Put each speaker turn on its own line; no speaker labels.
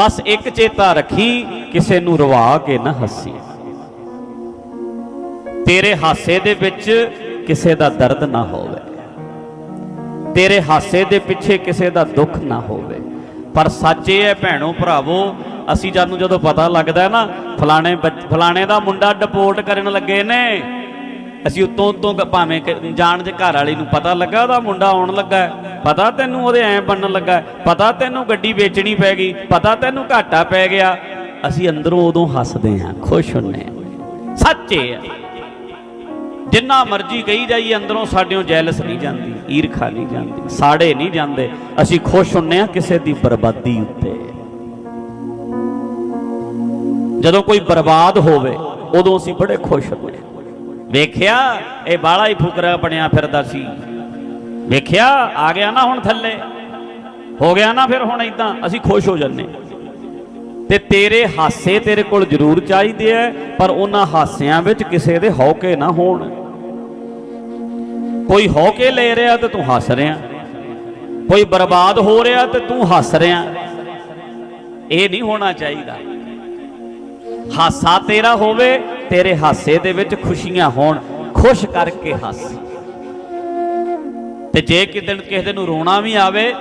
ਬਸ ਇੱਕ ਚੇਤਾ ਰੱਖੀ, ਕਿਸੇ ਨੂੰ ਰਵਾ ਕੇ ਨਾ ਹੱਸੀ। ਤੇਰੇ ਹਾਸੇ ਦੇ ਵਿੱਚ ਕਿਸੇ ਦਾ ਦਰਦ ਨਾ ਹੋਵੇ। ਤੇਰੇ ਹਾਸੇ ਦੇ ਪਿੱਛੇ ਕਿਸੇ ਦਾ ਦੁੱਖ ਨਾ ਹੋਵੇ। ਪਰ ਸੱਚ ਇਹ ਹੈ ਭੈਣੋ, ਭਰਾਵੋ, ਅਸੀਂ ਜਾਨੂੰ ਜਦੋਂ ਪਤਾ ਲੱਗਦਾ ਨਾ, ਫਲਾਣੇ ਬੱਚ- ਫਲਾਣੇ ਦਾ ਮੁੰਡਾ ਡਿਪੋਰਟ ਕਰਨ ਲੱਗੇ ਨੇ ਅਸੀਂ ਉਤੋਂ ਉਤੋਂ ਭਾਵੇਂ ਜਾਣ ਦੇ ਘਰ ਵਾਲੇ ਨੂੰ ਪਤਾ ਲੱਗਾ, ਉਹਦਾ ਮੁੰਡਾ ਆਉਣ ਲੱਗਾ ਪਤਾ ਤੈਨੂੰ ਉਹਦੇ ਐ ਬਣਨ ਲੱਗਾ ਪਤਾ ਤੈਨੂੰ ਗੱਡੀ ਵੇਚਣੀ ਪੈ ਗਈ। ਪਤਾ ਤੈਨੂੰ ਘਾਟਾ ਪੈ ਗਿਆ। ਅਸੀਂ ਅੰਦਰੋਂ ਉਦੋਂ ਹੱਸਦੇ ਹਾਂ, ਖੁਸ਼ ਹੁੰਨੇ ਹਾਂ। ਸੱਚ ਇਹ ਹੈ। ਜਿੰਨਾ ਮਰਜ਼ੀ ਕਹੀ ਜਾਈਏ, ਅੰਦਰੋਂ ਸਾਡਿਓਂ ਜੈਲਸ ਨਹੀਂ ਜਾਂਦੀ, ਈਰਖਾ ਨਹੀਂ ਜਾਂਦੀ, ਸਾੜੇ ਨਹੀਂ ਜਾਂਦੇ। ਅਸੀਂ ਖੁਸ਼ ਹੁੰਨੇ ਆ ਕਿਸੇ ਦੀ ਬਰਬਾਦੀ ਉੱਤੇ। ਜਦੋਂ ਕੋਈ ਬਰਬਾਦ ਹੋਵੇ, ਉਦੋਂ ਅਸੀਂ ਬੜੇ ਖੁਸ਼ ਹੁੰਦੇ ਹਾਂ। ਵੇਖਿਆ, ਇਹ ਬਾਲਾ ਹੀ ਫੁਕਰਾ ਬਣਿਆ ਫਿਰਦਾ ਸੀ। ਵੇਖਿਆ, ਆ ਗਿਆ ਨਾ ਹੁਣ ਥੱਲੇ। ਹੋ ਗਿਆ ਨਾ ਫਿਰ ਹੁਣ ਇਦਾਂ ਅਸੀਂ ਖੁਸ਼ ਹੋ ਜੰਨੇ ਤੇ ਤੇਰੇ ਹਾਸੇ ਤੇਰੇ ਕੋਲ ਜ਼ਰੂਰ ਚਾਹੀਦੇ ਐ, ਪਰ ਉਹਨਾਂ ਹਾਸਿਆਂ ਵਿੱਚ ਕਿਸੇ ਦੇ ਹੌਕੇ ਨਾ ਹੋਣ। ਕੋਈ ਹੌਕੇ ਲੈ ਰਿਹਾ ਤੇ ਤੂੰ ਹੱਸ ਰਿਹਾ। ਕੋਈ ਬਰਬਾਦ ਹੋ ਰਿਹਾ ਤੇ ਤੂੰ ਹੱਸ ਰਿਹਾ। ਇਹ ਨਹੀਂ ਹੋਣਾ ਚਾਹੀਦਾ। ਹਾਸਾ ਤੇਰਾ ਹੋਵੇ ਤੇਰੇ ਹਾਸੇ ਦੇ ਵਿੱਚ ਖੁਸ਼ੀਆਂ ਹੋਣ, ਖੁਸ਼ ਕਰਕੇ ਹੱਸ। ਤੇ ਜੇ ਕਿਤੇ ਕਿਸੇ ਨੂੰ ਰੋਣਾ ਵੀ ਆਵੇ